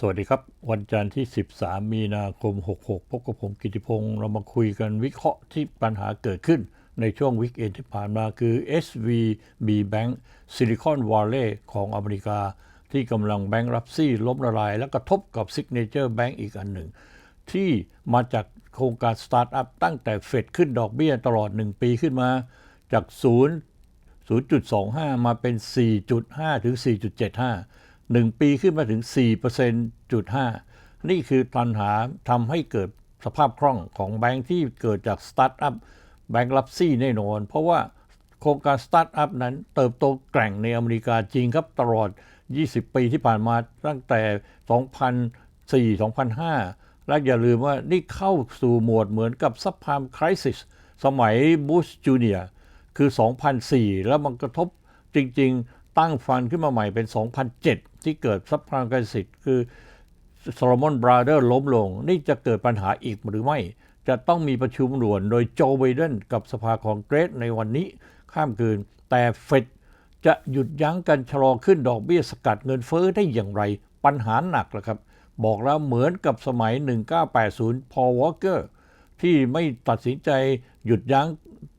สวัสดีครับ วันจันทร์ที่ 13 มีนาคม 66 พบกับผมกิติพงศ์เรามาคุยกันวิเคราะห์ที่ปัญหาเกิดขึ้นในช่วงวิกเอนที่ผ่านมาคือ SVB Bank Silicon Valley ของอเมริกา ที่กำลังแบงก์รับซี่ล้มละลาย และกระทบกับ Signature Bank อีกอันหนึ่ง ที่มาจากโครงการสตาร์ทอัพตั้งแต่เฟดขึ้นดอกเบี้ยตลอด 1 ปีขึ้นมา จาก 0 0.25 มาเป็น 4.5 ถึง 4.75 1 ปีขึ้นมาถึง 4%.5 นี่คือปัญหาทำให้เกิดสภาพคล่องของแบงค์ที่เกิดจากสตาร์ทอัพแบงค์รับซี่แน่นอน เพราะว่าโครงการสตาร์ทอัพนั้นเติบโตแกร่งในอเมริกาจริงครับตลอด 20 ปีที่ผ่านมาตั้งแต่ 2004 2005 และอย่าลืมว่านี่เข้าสู่โหมดเหมือนกับซับพามคริสิสสมัยบูชจูเนียคือ 2004 แล้วมันกระทบจริง ๆ ตั้งฟันขึ้นมาใหม่เป็น 2007 ที่เกิดซับพามคริสิสคือโซโลมอนบราเดอร์ล้มลง นี่จะเกิดปัญหาอีกหรือไม่ จะต้องมีประชุมด่วนโดยโจไบเดนกับสภาคองเกรสในวันนี้ข้ามคืน แต่เฟดจะหยุดยั้งการชะลอขึ้นดอกเบี้ยสกัดเงินเฟ้อได้อย่างไร ปัญหาหนักแล้วครับ บอกแล้วเหมือนกับสมัย 1980 พอวอเกอร์ที่ไม่ตัดสินใจหยุดยั้ง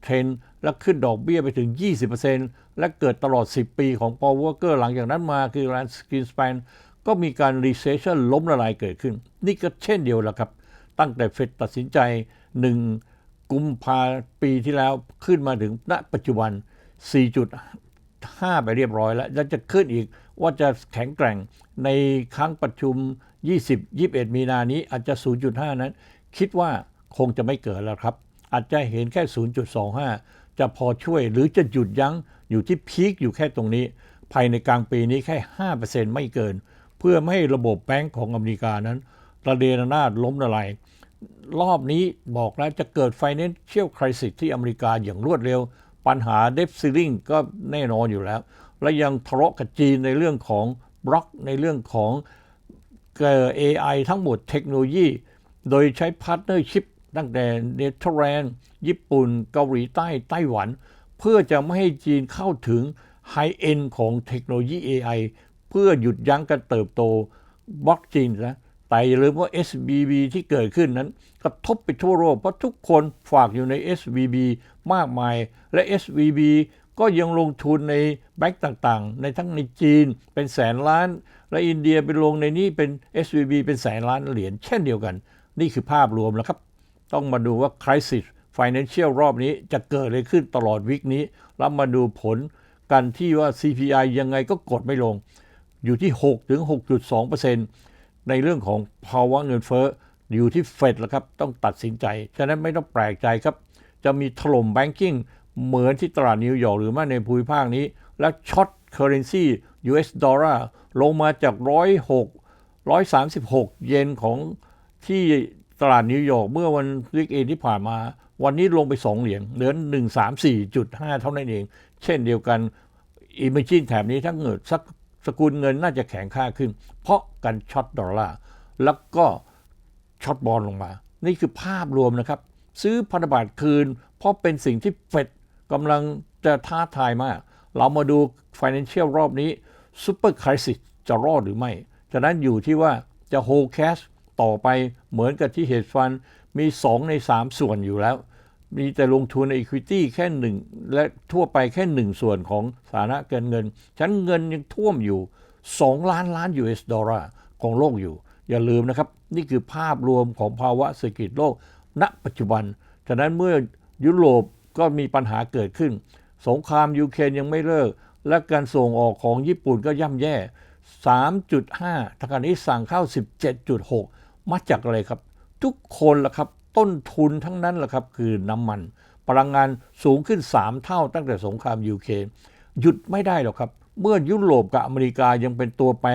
เทรนและขึ้นดอกเบี้ยไปถึง 20% และเกิดตลอด 10 ปีของ Paul Walker หลังจากนั้นมาคือ Rand Greenspan ก็มีการ recession ล้มละลายเกิดขึ้น นี่ก็เช่นเดียวละครับ ตั้งแต่เฟดตัดสินใจ 1 กุมภาปีที่แล้วขึ้นมาถึงณปัจจุบัน 4.5 ไปเรียบร้อยแล้ว แล้วจะขึ้นอีกว่าจะแข็งแกร่งในครั้งประชุม 20 21 มีนานี้อาจจะ 0.5 นั้น คิดว่าคงจะไม่เกิดแล้วครับ อาจจะเห็นแค่ 0.25 จะพอช่วยหรือจะหยุดยั้ง อยู่ที่พีคอยู่แค่ตรงนี้ ภายในกลางปีนี้แค่ 5%ไม่เกิน เพื่อไม่ให้ระบบแบงก์ของอเมริกานั้นระเดระนาดล้มละลายรอบนี้บอกแล้วจะเกิด financial crisis ที่อเมริกาอย่างรวดเร็ว ปัญหา debt ceiling ก็แน่นอนอยู่แล้ว และยังทะเลาะกับจีนในเรื่องของบล็อกในเรื่องของเอ่อ AI ทั้งหมดเทคโนโลยี โดยใช้พาร์ทเนอร์ชิพตั้งแต่เนเธอร์แลนด์ญี่ปุ่น เกาหลีใต้ ไต้หวัน เพื่อจะไม่ให้จีนเข้าถึงไฮเอ็นของเทคโนโลยี AI เพื่อหยุดยั้งการเติบโตบล็อกจีนนะแต่อย่าลืมว่า SBB ที่เกิดขึ้นนั้นกระทบไปทั่วโลกเพราะทุกคนฝากอยู่ใน SBB มากมาย และ SBB ก็ยังลงทุนในแบงก์ต่างๆ ในทั้งในจีนเป็นแสนล้าน และอินเดียไปลงในนี้เป็น SVB เป็นแสนล้านเหรียญเช่นเดียวกัน นี่คือภาพรวมแล้วครับ ต้องมาดูว่า crisis financial รอบนี้จะเกิดอะไรขึ้นตลอดวิกนี้ แล้วมาดูผลกันที่ว่า CPI ยังไงก็กดไม่ลง อยู่ที่ 6 ถึง 6.2%ในเรื่องของภาวะเงินเฟ้ออยู่ที่เฟดแล้วครับ ต้องตัดสินใจ ฉะนั้นไม่ต้องแปลกใจครับ จะมีถล่มแบงกิ้งเหมือนที่ตลาดนิวยอร์กหรือไม่ในภูมิภาคนี้ และช็อตเคอร์เรนซี US ดอลลาร์ลงมาจาก 106 136 เยนของที่ตลาดนิวยอร์กเมื่อวันวิกเอนที่ผ่านมา วันนี้ลงไป 2 เหรียญเหลือ134.5 เท่านั้นเอง เช่นเดียวกันอิมเมจินแถบนี้ถ้าเกิดสักสกุลเงินน่าจะแข็งค่าขึ้น เพราะการช็อตดอลลาร์แล้วก็ช็อตบอลลงมา นี่คือภาพรวมนะครับ ซื้อพันธบัตรคืน เพราะเป็นสิ่งที่เฟดกำลังจะท้าทายมาก เรามาดู Financial รอบนี้ Super Crisis จะรอดหรือไม่ ฉะนั้นอยู่ที่ว่าจะ hold cash ต่อไปเหมือนกับที่ hedge fund มี 2 ใน 3 ส่วนอยู่แล้ว มีแต่ลงทุนใน equity แค่หนึ่งและทั่วไปแค่หนึ่งส่วนของสาระเกินเงิน ฉันเงินยังท่วมอยู่ 2 ล้านล้าน US ดอลลาร์ของโลกอยู่ อย่าลืมนะครับ นี่คือภาพรวมของภาวะเศรษฐกิจโลก ณ ปัจจุบัน ฉะนั้นเมื่อยุโรปก็มีปัญหาเกิดขึ้น สงครามยูเครนยังไม่เลิก และการส่งออกของญี่ปุ่นก็ย่ำแย่ 3.5ทางการนี้สั่งเข้า 17.6 มาจากอะไรครับ ทุกคนล่ะครับ ต้นทุนทั้งนั้นแหละครับ คือน้ำมัน พลังงานสูงขึ้น 3 เท่าตั้งแต่สงครามยูเครนหยุดไม่ได้หรอกครับ เมื่อยุโรปกับอเมริกายังเป็นตัวแปร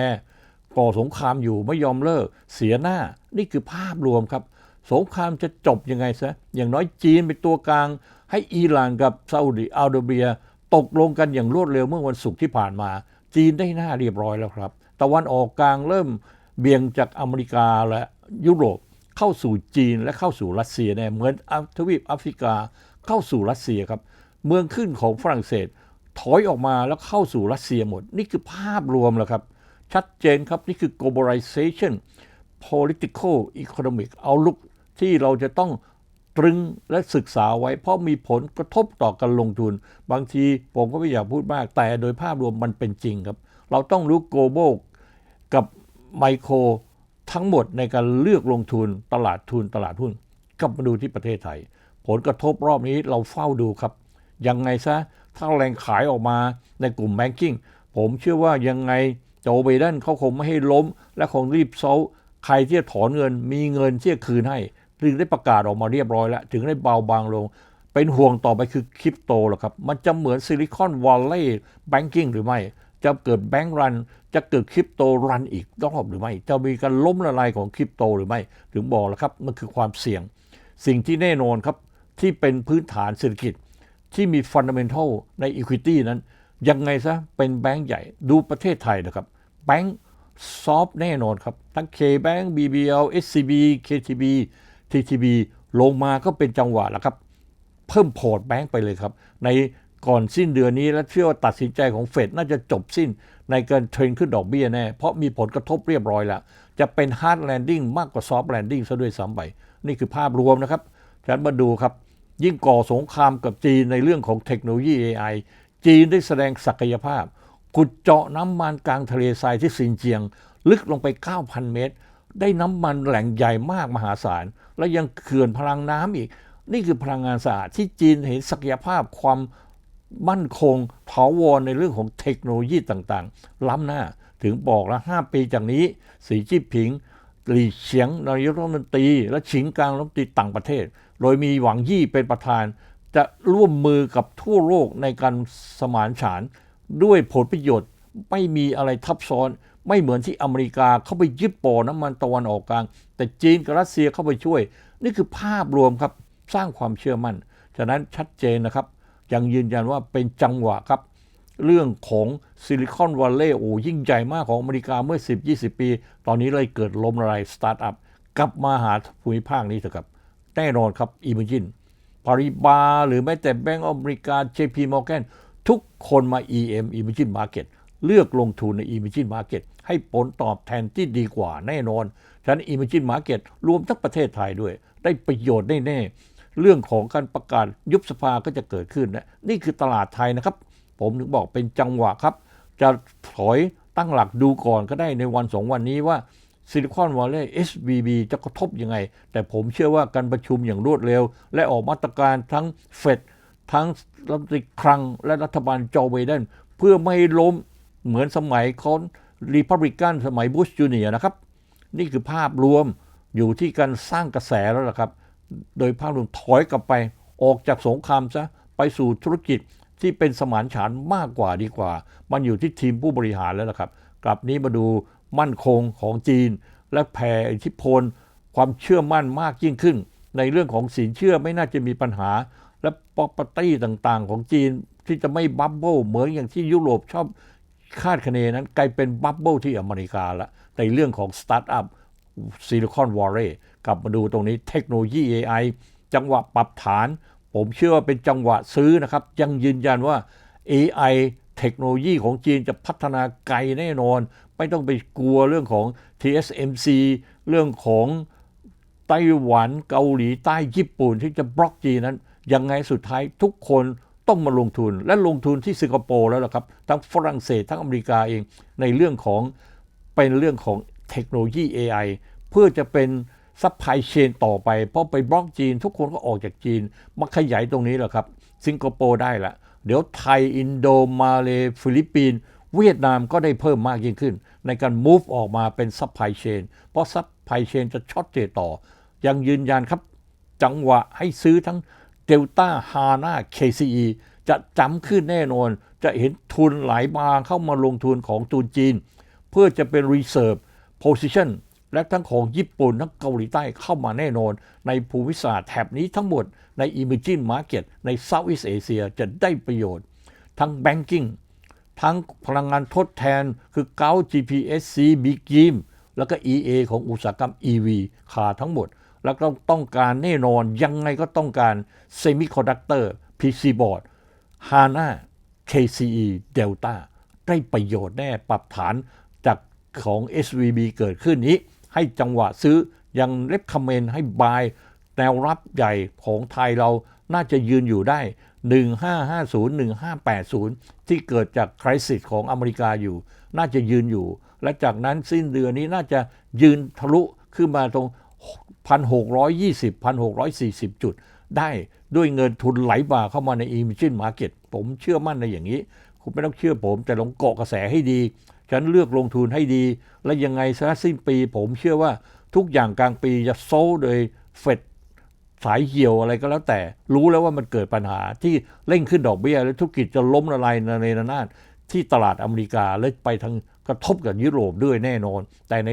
ก่อสงครามอยู่ไม่ยอมเลิก เสียหน้านี่คือภาพรวมครับ สงครามจะจบยังไงซะอย่างน้อยจีนเป็นตัวกลาง ให้อิหร่านกับซาอุดิอาระเบีย ตกลงกันอย่างรวดเร็วเมื่อวันศุกร์ที่ผ่านมา จีนได้หน้าเรียบร้อยแล้วครับ ตะวันออกกลางเริ่มเบี่ยงจากอเมริกาและยุโรป เข้าสู่จีนและเข้าสู่รัสเซียแน่เหมือนอัฟทวีปแอฟริกาเข้าสู่รัสเซียครับ เมืองขึ้นของฝรั่งเศส ถอยออกมาแล้วเข้าสู่รัสเซียหมด นี่คือภาพรวมแล้วครับ ชัดเจนครับ นี่คือ globalization political economic outlook ที่เราจะต้องตรึงและศึกษาไว้ เพราะมีผลกระทบต่อการลงทุน บางทีผมก็ไม่อยากพูดมาก แต่โดยภาพรวมมันเป็นจริงครับ เราต้องรู้ global กับไมโคร ทั้งหมดในการเลือกลงทุนตลาดทุนตลาดหุ้นกลับมาดูที่ประเทศไทย ผลกระทบรอบนี้เราเฝ้าดูครับยังไงซะถ้าแรงขายออกมาในกลุ่มแบงกิ้งผมเชื่อว่ายังไงโจไบเดนเขาคงไม่ให้ล้ม และคงรีบเซาใครที่จะถอนเงินมีเงินที่จะคืนให้ถึงได้ประกาศออกมาเรียบร้อยแล้ว ถึงได้เบาบางลง เป็นห่วงต่อไปคือคริปโตหรอครับ มันจะเหมือนซิลิคอนวัลเลย์แบงกิ้งหรือไม่ จะเกิดแบงก์รัน จะเกิดคริปโตรันอีกรอบหรือไม่ จะมีการล้มละลายของคริปโตหรือไม่ ถึงบอกแล้วครับ มันคือความเสี่ยง สิ่งที่แน่นอนครับ ที่เป็นพื้นฐานเศรษฐกิจที่มีฟันดัมเ n นทัลใน Equity นั้น ยังไงซะเป็นแบงก์ใหญ่ดูประเทศไทยนะครับ แบงก์ซอฟแน่นอนครับ ทั้ง K-Bank BBL SCB KTB TTB ลงมาก็เป็นจังหวะแล้วครับ เพิ่มพอร์ตแบงก์ไปเลยครับ ใน ก่อนสิ้นเดือนนี้และเชื่อว่าตัดสินใจของเฟดน่าจะจบสิ้นในการเทรนขึ้นดอกเบี้ยแน่ เพราะมีผลกระทบเรียบร้อยแล้ว จะเป็นฮาร์ดแลนดิ้งมากกว่าซอฟต์แลนดิ้งซะด้วยซ้ำไป นี่คือภาพรวมนะครับฉันมาดูครับ ยิ่งก่อสงครามกับจีนในเรื่องของเทคโนโลยี AI จีนได้แสดงศักยภาพ ขุดเจาะน้ำมันกลางทะเลทรายที่ซินเจียง ลึกลงไป 9,000 เมตร ได้น้ำมันแหล่งใหญ่มากมหาศาล และยังเขื่อนพลังน้ำอีก นี่คือพลังงานสะอาดที่จีนเห็นศักยภาพความ มั่นคงถาวรในเรื่องของเทคโนโลยีต่างๆ ล้ำหน้าถึงบอกแล้ว5ปีจากนี้ สีจิ้นผิงหลีเฉียงนายกรัฐมนตรี และฉิงกลางรัฐมนตรีต่างประเทศ โดยมีหวังยี่เป็นประธาน จะร่วมมือกับทั่วโลกในการสมานฉันด้วยผลประโยชน์ไม่มีอะไรทับซ้อน ไม่เหมือนที่อเมริกาเข้าไปยึดปอน้ำมันตะวันออกกลาง แต่จีนกับรัสเซียเข้าไปช่วย นี่คือภาพรวมครับสร้างความเชื่อมั่น ฉะนั้นชัดเจนนะครับ ยังยืนยันว่าเป็นจังหวะครับ เรื่องของซิลิคอนวัลเลย์โอ้ยิ่งใหญ่มากของอเมริกาเมื่อ 10-20 ปี ตอนนี้เลยเกิดล้มละลายสตาร์ทอัพกลับมาหาภูมิภาคนี้เถอะครับ แน่นอนครับอีเมจินปาริบาหรือแม้แต่แบงก์อเมริกา JP Morgan ทุกคนมา EM Emerging Market เลือกลงทุนใน Emerging Market ให้ผลตอบแทนที่ดีกว่าแน่นอน ฉะนั้น Emerging Market รวมทั้งประเทศไทยด้วย ได้ประโยชน์แน่ๆ เรื่องของการประกาศยุบสภาก็จะเกิดขึ้นนะนี่คือตลาดไทยนะครับ ผมถึงบอกเป็นจังหวะครับ จะถอยตั้งหลักดูก่อนก็ได้ในวันสองวันนี้ว่าซิลิคอนวัลเลย์ SVB จะกระทบยังไง แต่ผมเชื่อว่าการประชุมอย่างรวดเร็ว และออกมาตรการทั้งเฟดทั้งรัฐมนตรีคลังและรัฐบาลโจไบเดนเพื่อไม่ล้มเหมือนสมัยของรีพับลิกันสมัยบุชจูเนียนะครับ นี่คือภาพรวมอยู่ที่การสร้างกระแสแล้วล่ะครับ โดยภาพรวมถอยกลับไปออกจากสงครามซะไปสู่ธุรกิจที่เป็นสมานฉันท์มากกว่าดีกว่า มันอยู่ที่ทีมผู้บริหารแล้วล่ะครับ กลับนี้มาดูมั่นคงของจีน และแผ่อิทธิพล ความเชื่อมั่นมากยิ่งขึ้น ในเรื่องของสินเชื่อไม่น่าจะมีปัญหา และ property ต่างๆ ของจีนที่จะไม่บับเบิลเหมือนอย่างที่ยุโรปชอบคาดคะเนนั้น กลายเป็นบับเบิลที่อเมริกาละในเรื่องของสตาร์ทอัพ ซิลิคอนวอลเลย์กลับมาดูตรงนี้เทคโนโลยี AI จังหวะปรับฐาน ผมเชื่อว่าเป็นจังหวะซื้อนะครับ ยังยืนยันว่า AI เทคโนโลยีของจีนจะพัฒนาไกลแน่นอน ไม่ต้องไปกลัวเรื่องของ TSMC เรื่องของไต้หวันเกาหลีใต้ญี่ปุ่นที่จะบล็อกจีนนั้น ยังไงสุดท้ายทุกคนต้องมาลงทุนและลงทุนที่สิงคโปร์แล้วล่ะครับ ทั้งฝรั่งเศสทั้งอเมริกาเองในเรื่องของเป็นเรื่องของ เทคโนโลยี AI เพื่อจะเป็นซัพพลายเชนต่อไป เพราะไปบล็อกจีน ทุกคนก็ออกจากจีน มาขยายตรงนี้แหละครับ สิงคโปร์ได้ละ เดี๋ยวไทย อินโดมาเลฟิลิปปินส์เวียดนามก็ได้เพิ่มมากยิ่งขึ้น ในการ move ออกมาเป็นซัพพลายเชนเพราะซัพพลายเชนจะช็อตเจต่อ ยังยืนยันครับ จังหวะให้ซื้อทั้งเดลต้าฮาน่า KCE จะจำขึ้นแน่นอน จะเห็นทุนหลายบางเข้ามาลงทุนของตูนจีน เพื่อจะเป็น reserve position และทั้งของญี่ปุ่นทั้งเกาหลีใต้เข้ามาแน่นอน ในภูมิศาสตร์แถบนี้ทั้งหมดใน emerging market ใน Southeast Asia จะได้ประโยชน์ ทั้ง banking ทั้งพลังงานทดแทนคือเกา GPSC b i g i m แล้วก็ EA ของอุตสาหกรรม EV ขาทั้งหมด แล้วก็ต้องการแน่นอนยังไงก็ต้องการ Semiconductor PC board HANA KCE Delta ได้ประโยชน์แน่ปรับฐาน ของ SVB เกิดขึ้นนี้ ให้จังหวะซื้อยังเล็บคอมเมนให้บายแนวรับใหญ่ของไทยเราน่าจะยืนอยู่ได้ 1550 1580 ที่เกิดจากคริสิสของอเมริกาอยู่ น่าจะยืนอยู่ และจากนั้นสิ้นเดือนนี้น่าจะยืนทะลุขึ้นมาตรง 1,620 1,640 จุด ได้ด้วยเงินทุนไหลบ่าเข้ามาใน Emerging Market ผมเชื่อมั่นในอย่างนี้ คุณไม่ต้องเชื่อผมแต่ลองเกาะกระแสให้ดี ฉันเลือกลงทุนให้ดี และยังไงซะสิ้นปี ผมเชื่อว่าทุกอย่างกลางปีจะโซลโดยเฟดสายเหี่ยวอะไรก็แล้วแต่ รู้แล้วว่ามันเกิดปัญหาที่เร่งขึ้นดอกเบี้ย และธุรกิจจะล้มละลายในระนาดที่ตลาดอเมริกาและไปทางกระทบกับยุโรปด้วยแน่นอน แต่ใน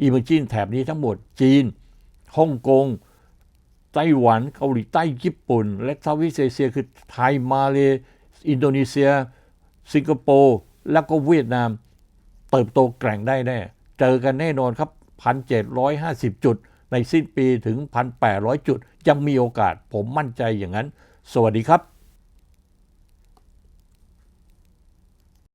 อีเมจินแถบนี้ทั้งหมดจีนฮ่องกงไต้หวันเกาหลีใต้ญี่ปุ่น และเซาท์อีสเอเชีย คือไทยมาเลอินโดนีเซีย สิงคโปร์ แล้วก็เวียดนาม เติบโตแกร่งได้แน่ เจอกันแน่นอนครับ 1,750 จุด ในสิ้นปีถึง 1,800 จุด ยังมีโอกาสผมมั่นใจอย่างนั้น สวัสดีครับ